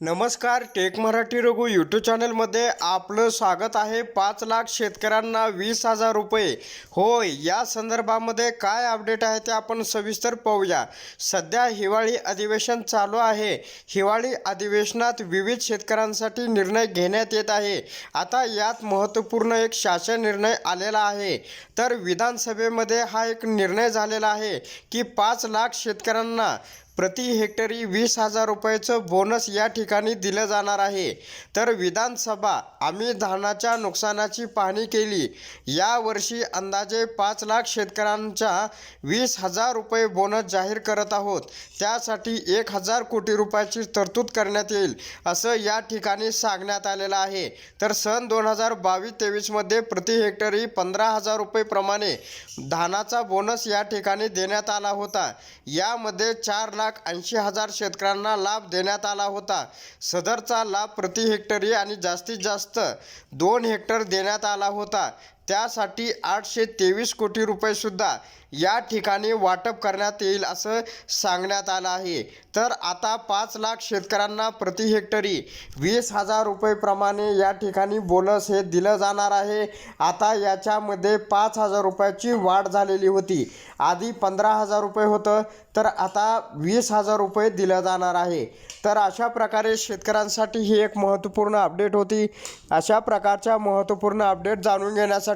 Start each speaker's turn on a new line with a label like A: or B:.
A: नमस्कार take Marathi Raghu YouTube चॅनलमध्ये आपलं स्वागत आहे. पाच लाख शेतकऱ्यांना वीस हजार रुपये. होय या संदर्भामध्ये काय अपडेट आहे ते आपण सविस्तर पाहूया. सध्या हिवाळी अधिवेशन चालू आहे. हिवाळी अधिवेशनात विविध शेतकऱ्यांसाठी निर्णय घेण्यात येत आहे. आता यात महत्त्वपूर्ण एक शासन निर्णय आलेला आहे. तर विधानसभेमध्ये हा एक निर्णय झालेला आहे की पाच लाख शेतकऱ्यांना प्रति हेक्टरी वीस हजार रुपयाचं बोनस या ठिकाणी दिलं जाणार आहे. तर विधानसभा आम्ही धानाच्या नुकसानाची पाहणी केली. यावर्षी अंदाजे पाच लाख शेतकऱ्यांच्या वीस हजार रुपये बोनस जाहीर करत आहोत. त्यासाठी एक हजार कोटी रुपयाची तरतूद करण्यात येईल असं या ठिकाणी सांगण्यात आलेलं आहे. तर सन दोन हजार बावीस तेवीसमध्ये प्रति हेक्टरी पंधरा हजार रुपयेप्रमाणे धानाचा बोनस या ठिकाणी देण्यात आला होता. यामध्ये चार लाख ऐंशी हजार शेतकऱ्यांना लाभ देण्यात आला होता. सदरचा लाभ प्रति हेक्टरी आणि जास्तीत जास्त दोन हेक्टर देण्यात आला होता. त्यासाठी आठशे तेवीस कोटी रुपयेसुद्धा या ठिकाणी वाटप करण्यात येईल असं सांगण्यात आलं आहे. तर आता पाच लाख शेतकऱ्यांना प्रति हेक्टरी वीस हजार रुपयेप्रमाणे या ठिकाणी बोनस हे दिलं जाणार आहे. आता याच्यामध्ये पाच हजार रुपयाची वाढ झालेली होती. आधी पंधरा हजार रुपये होतं तर आता वीस हजार रुपये दिलं जाणार आहे. तर अशा प्रकारे शेतकऱ्यांसाठी ही एक महत्त्वपूर्ण अपडेट होती. अशा प्रकारच्या महत्त्वपूर्ण अपडेट जाणून घेण्यासाठी